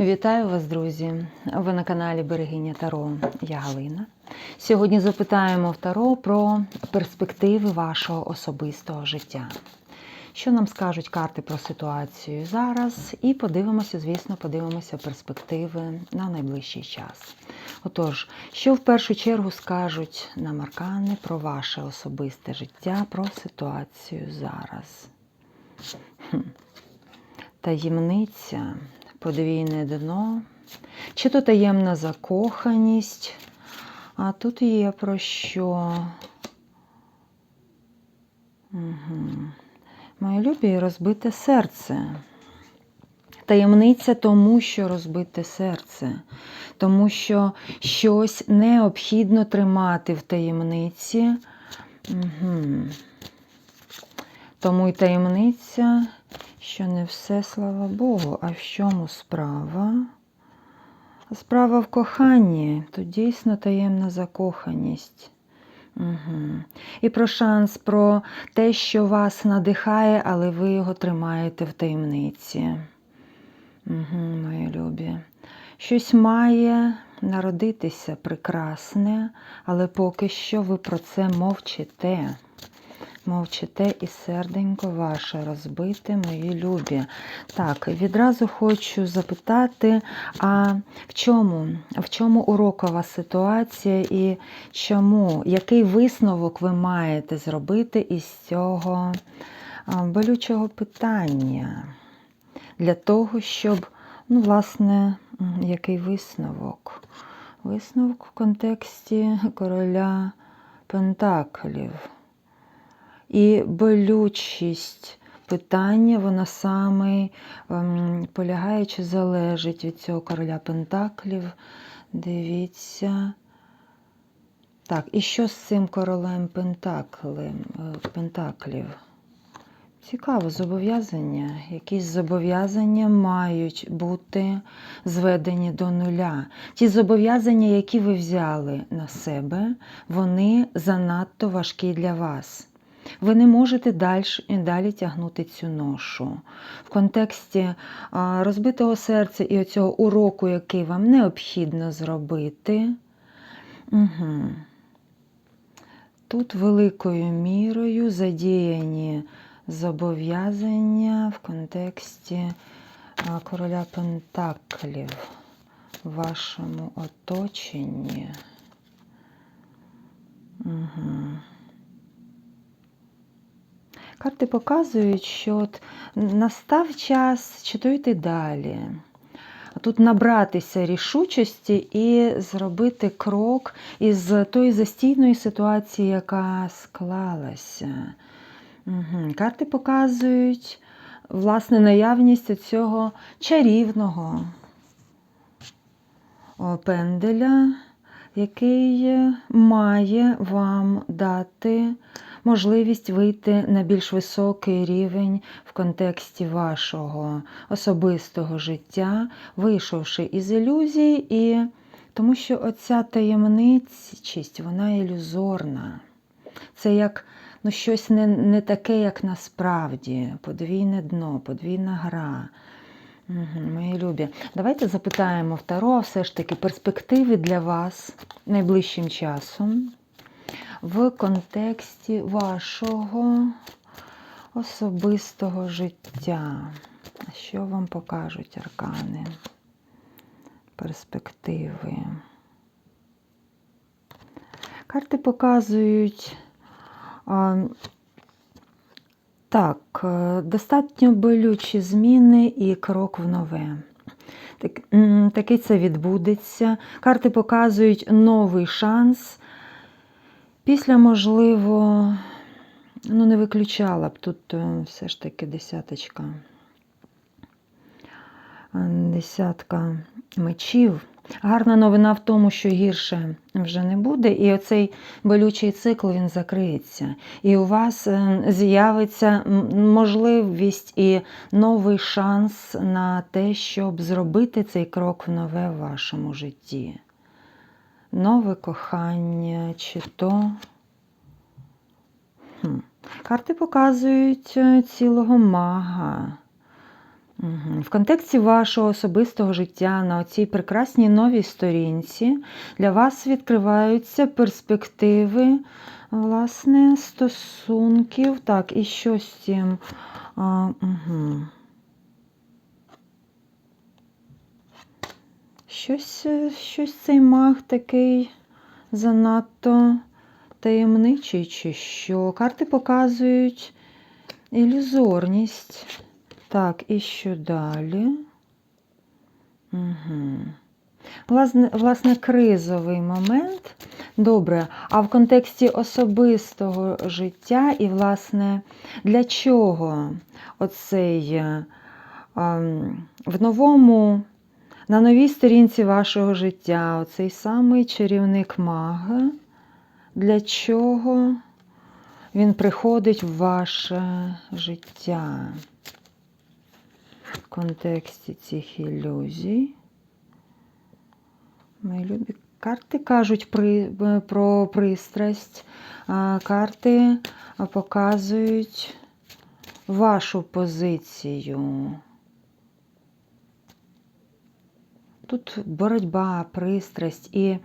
Вітаю вас, друзі! Ви на каналі Берегиня Таро. Я Галина. Сьогодні запитаємо в Таро про перспективи вашого особистого життя. Що нам скажуть карти про ситуацію зараз? І подивимося, звісно, подивимося перспективи на найближчий час. Отож, що в першу чергу скажуть нам аркани про ваше особисте життя, про ситуацію зараз? Таємниця, подвійне дно, чи то таємна закоханість, а тут є про що. Угу. Моє любі розбите серце. Таємниця тому, що розбите серце, тому що щось необхідно тримати в таємниці. Угу. Тому й таємниця, що не все, слава Богу, а в чому справа? Справа в коханні, тут дійсно таємна закоханість. Угу. І про шанс, про те, що вас надихає, але ви його тримаєте в таємниці. Угу, Мої любі. Щось має народитися прекрасне, але поки що ви про це мовчите. Мовчите і серденько ваше розбите, мої любі. Так, відразу хочу запитати, а в чому в чому урокова ситуація і чому, який висновок ви маєте зробити із цього болючого питання? Для того, щоб, ну, власне, який висновок? Висновок в контексті короля Пентаклів. І болючість питання, вона саме ем, полягає чи залежить від цього короля Пентаклів. Дивіться. Так, і що з цим королем Пентаклем, е, Пентаклів? Цікаво, зобов'язання. Якісь зобов'язання мають бути зведені до нуля. Ті зобов'язання, які ви взяли на себе, вони занадто важкі для вас. Ви не можете далі, далі тягнути цю ношу. В контексті розбитого серця і оцього уроку, який вам необхідно зробити. Угу. Тут великою мірою задіяні зобов'язання в контексті короля Пентаклів в вашому оточенні. Угу. Карти показують, що от настав час, чи то йти далі. Тут набратися рішучості і зробити крок із тої застійної ситуації, яка склалася. Угу. Карти показують власне наявність цього чарівного пенделя, який має вам дати можливість вийти на більш високий рівень в контексті вашого особистого життя, вийшовши із ілюзій, і тому що оця таємничість, вона ілюзорна. Це як ну, щось не, не таке, як насправді, подвійне дно, подвійна гра. Угу, Мої любі, давайте запитаємо в Таро все ж таки перспективи для вас найближчим часом в контексті вашого особистого життя. Що вам покажуть аркани? Перспективи. Карти показують а, так, е, достатньо болючі зміни і крок в нове. Так, Такий це відбудеться. Карти показують новий шанс Після, можливо, ну, не виключала б тут е, все ж таки десяточка. Десятка мечів. Гарна новина в тому, що гірше вже не буде, і оцей болючий цикл він закриється. І у вас е, з'явиться можливість і новий шанс на те, щоб зробити цей крок в нове в вашому житті нове кохання, чи то. Хм. Карти показують е, цілого мага. В контексті вашого особистого життя на цій прекрасній новій сторінці для вас відкриваються перспективи власне стосунків. Так, і що з цим? А, угу. Щось, е, щось цей маг такий занадто таємничий, чи що. Карти показують ілюзорність. Так, і що далі? Угу. Власне, власне, кризовий момент. Добре. А в контексті особистого життя і, власне, для чого оцей е, ем, в новому, на новій сторінці вашого життя, оцей самий чарівник мага, для чого він приходить в ваше життя? В контексті цих ілюзій. Мої любі карти кажуть при, про пристрасть, а карти показують вашу позицію. Тут боротьба, пристрасть і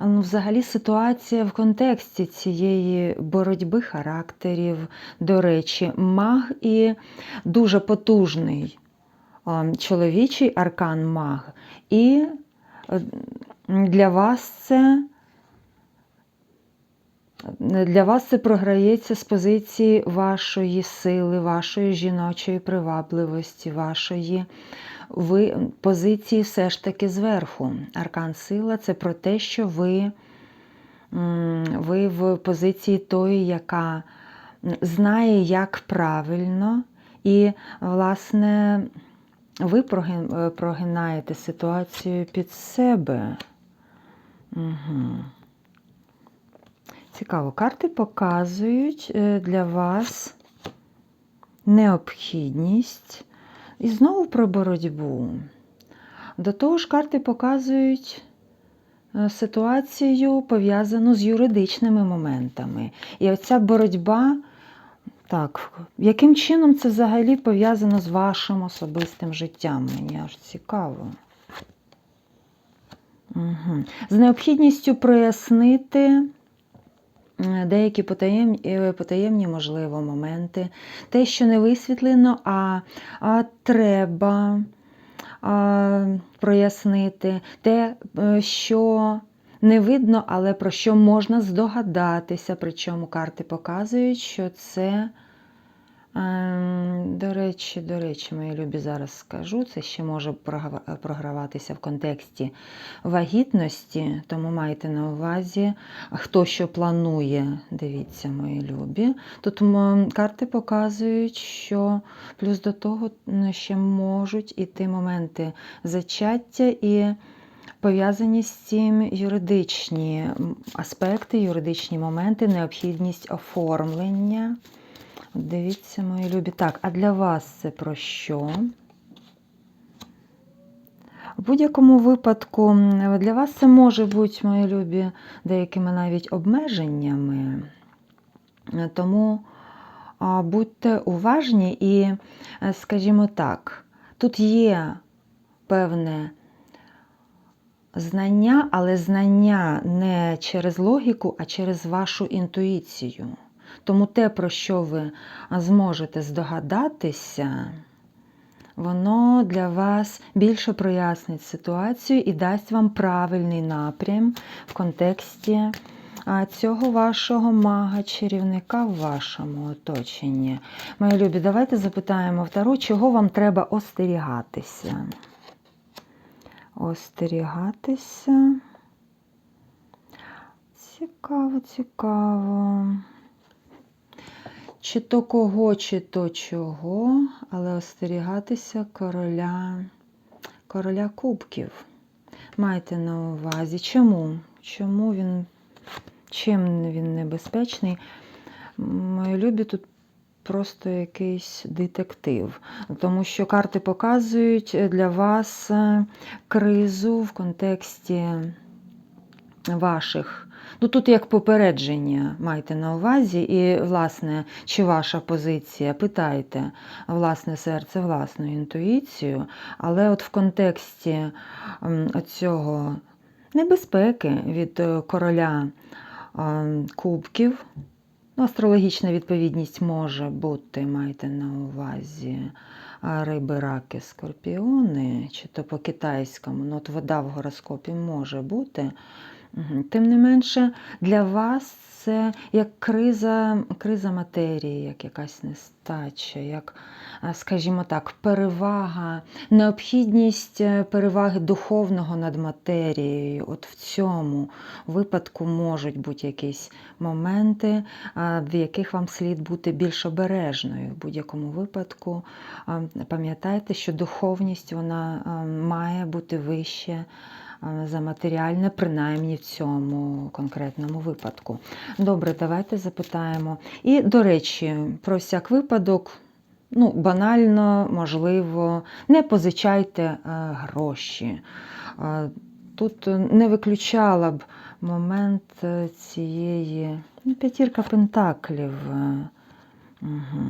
ну, взагалі ситуація в контексті цієї боротьби характерів, до речі, маг і дуже потужний чоловічий аркан маг. І для вас це для вас це програється з позиції вашої сили, вашої жіночої привабливості, вашої ви, позиції все ж таки зверху. Аркан сила це про те, що ви, ви в позиції тої, яка знає, як правильно, і, власне, ви прогинаєте ситуацію під себе. Угу. Цікаво, карти показують е, для вас необхідність і знову про боротьбу. До того ж, карти показують е, ситуацію пов'язану з юридичними моментами. І оця боротьба, так, яким чином це взагалі пов'язано з вашим особистим життям? Мені аж цікаво. Угу. З необхідністю прояснити деякі потаємні, е, потаємні, можливо, моменти, те, що не висвітлено, а, а треба а, прояснити, те, е, що не видно, але про що можна здогадатися. Причому карти показують, що це. Ем, до речі, до речі, мої любі, зараз скажу, це ще може програватися в контексті вагітності, тому майте на увазі, хто що планує, дивіться, мої любі. Тут карти показують, що плюс до того ще можуть іти моменти зачаття і пов'язані з цим юридичні аспекти, юридичні моменти, необхідність оформлення. Дивіться, мої любі. Так, а для вас це про що? В будь-якому випадку, для вас це може бути, мої любі, деякими навіть обмеженнями. Тому будьте уважні і, скажімо так, тут є певне знання, але знання не через логіку, а через вашу інтуїцію. Тому те, про що ви зможете здогадатися, воно для вас більше прояснить ситуацію і дасть вам правильний напрям в контексті цього вашого мага-чарівника в вашому оточенні. Мої любі, давайте запитаємо Втору, чого вам треба остерігатися. Остерігатися. Цікаво, цікаво. Чи то кого, чи то чого, але остерігатися короля короля кубків. Майте на увазі. Чому? Чому він, чим він небезпечний? Мої любі тут просто якийсь детектив, тому що карти показують для вас кризу в контексті ваших Ну тут як попередження майте на увазі, і, власне, чи ваша позиція, питайте власне серце, власну інтуїцію, але от в контексті цього небезпеки від е, короля е, кубків, ну, астрологічна відповідність може бути, майте на увазі риби, раки, скорпіони, чи то по китайському, ну от вода в гороскопі може бути. Тим не менше, для вас це як криза, криза матерії, як якась нестача, як, скажімо так, перевага, необхідність е, переваги духовного над матерією. От в цьому випадку можуть бути якісь моменти, в яких вам слід бути більш обережною. В будь-якому випадку пам'ятайте, що духовність вона має бути вище за матеріальне, принаймні в цьому конкретному випадку. Добре, давайте запитаємо. І, до речі, про всяк випадок. Ну, банально, можливо, не позичайте е, гроші. Е, Тут не виключала б момент е, цієї ну, п'ятірка пентаклів. Угу.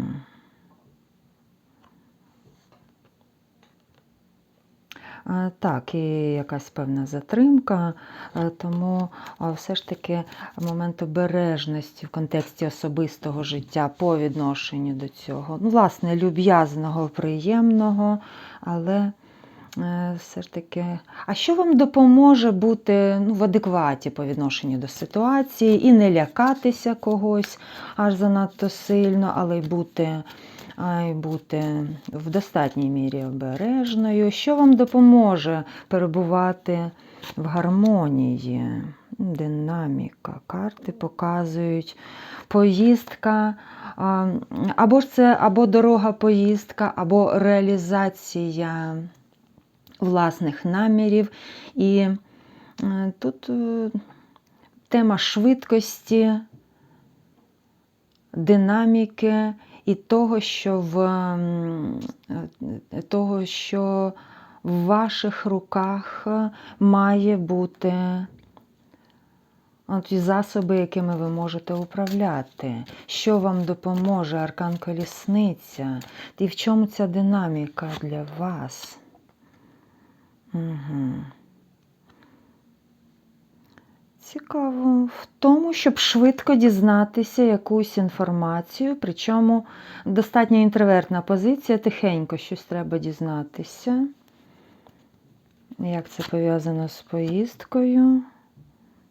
Так, і якась певна затримка, е, тому е, все ж таки момент обережності в контексті особистого життя по відношенню до цього. Ну, власне, люб'язного, приємного, але е, все ж таки, а що вам допоможе бути ну, в адекваті по відношенню до ситуації і не лякатися когось аж занадто сильно, але й бути бути в достатній мірі обережною, що вам допоможе перебувати в гармонії, динаміка. Карти показують поїздка, або ж це або дорога поїздка, або реалізація власних намірів. І е, тут е, тема швидкості, динаміки і того, що в е, того, що в ваших руках має бути от засоби, якими ви можете управляти. Що вам допоможе аркан колісниця? І в чому ця динаміка для вас? Угу. Цікаво в тому, щоб швидко дізнатися якусь інформацію, причому достатньо інтровертна позиція, тихенько щось треба дізнатися. Як це пов'язано з поїздкою?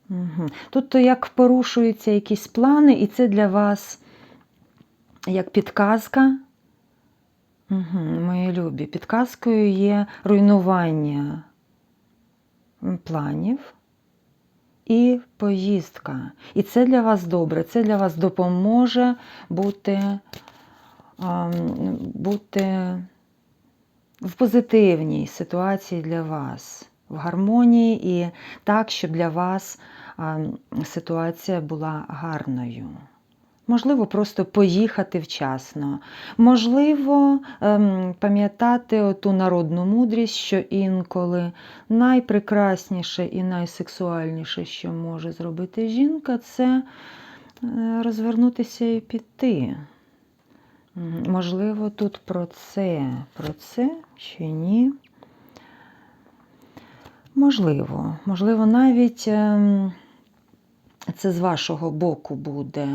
Угу. Тут то як порушуються якісь плани, і це для вас як підказка. Угу, мої любі, підказкою є руйнування планів і поїздка. І це для вас добре, це для вас допоможе бути, ем, бути в позитивній ситуації для вас, в гармонії і так, щоб для вас ем, ситуація була гарною. Можливо, просто поїхати вчасно. Можливо, ем, пам'ятати ту народну мудрість, що інколи найпрекрасніше і найсексуальніше, що може зробити жінка, це е, розвернутися і піти. Можливо, тут про це, про це чи ні. Можливо, можливо, навіть. Це з вашого боку буде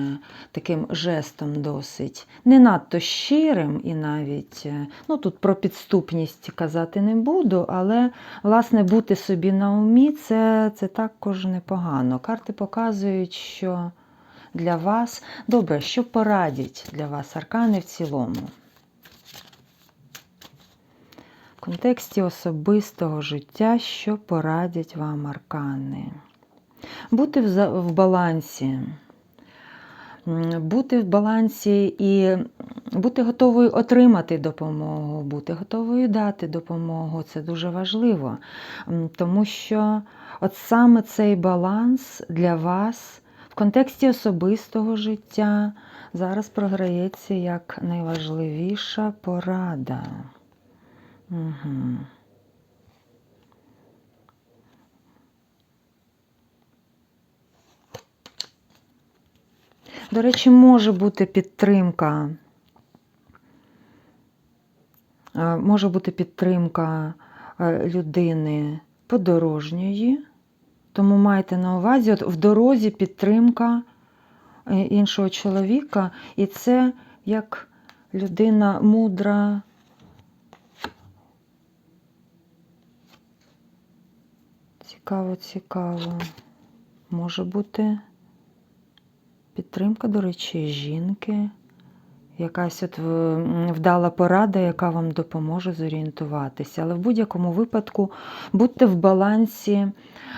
таким жестом досить не надто щирим, і навіть е, ну тут про підступність казати не буду, але власне бути собі на умі це, це також непогано. Карти показують, що для вас добре, що порадять для вас аркани в цілому. В контексті особистого життя, що порадять вам аркани. Бути в, балансі. Бути в балансі і бути готовою отримати допомогу, бути готовою дати допомогу це дуже важливо. Тому що от саме цей баланс для вас в контексті особистого життя зараз програється як найважливіша порада. Угу. До речі, може бути підтримка. е, Може бути підтримка е, людини подорожньої, тому майте на увазі, от в дорозі підтримка е, іншого чоловіка, і це як людина мудра. Цікаво, цікаво. Може бути підтримка, до речі, жінки, якась от вдала порада, яка вам допоможе зорієнтуватися. Але в будь-якому випадку будьте в балансі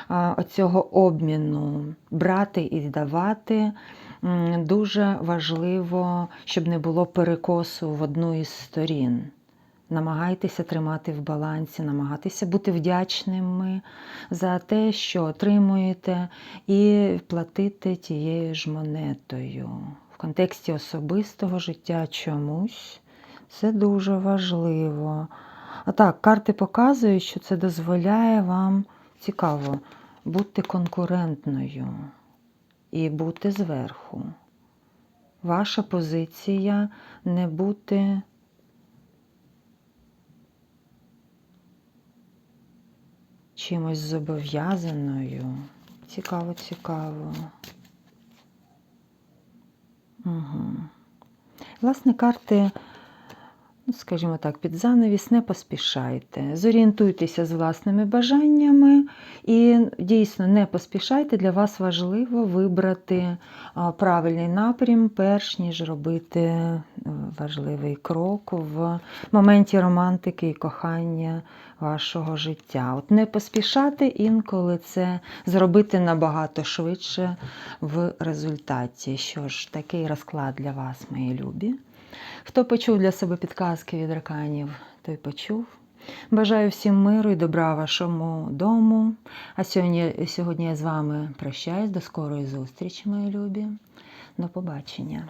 а, оцього обміну, брати і давати. Дуже важливо, щоб не було перекосу в одну із сторін. Намагайтеся тримати в балансі, намагайтеся бути вдячними за те, що отримуєте, і платити тією ж монетою. В контексті особистого життя чомусь це дуже важливо. А так, карти показують, що це дозволяє вам цікаво бути конкурентною і бути зверху. Ваша позиція не бути чимось зобов'язаною. Цікаво, цікаво. Угу. Власне, карти, ну, скажімо так, під занавіс не поспішайте. Зорієнтуйтеся з власними бажаннями і дійсно не поспішайте. Для вас важливо вибрати правильний напрям, перш ніж робити е, важливий крок в моменті романтики і кохання вашого життя. От не поспішати інколи це зробити набагато швидше в результаті. Що ж, такий розклад для вас, мої любі. Хто почув для себе підказки від раканів, той почув. Бажаю всім миру і добра вашому дому. А сьогодні, сьогодні я з вами прощаюсь. До скорої зустрічі, мої любі. До побачення.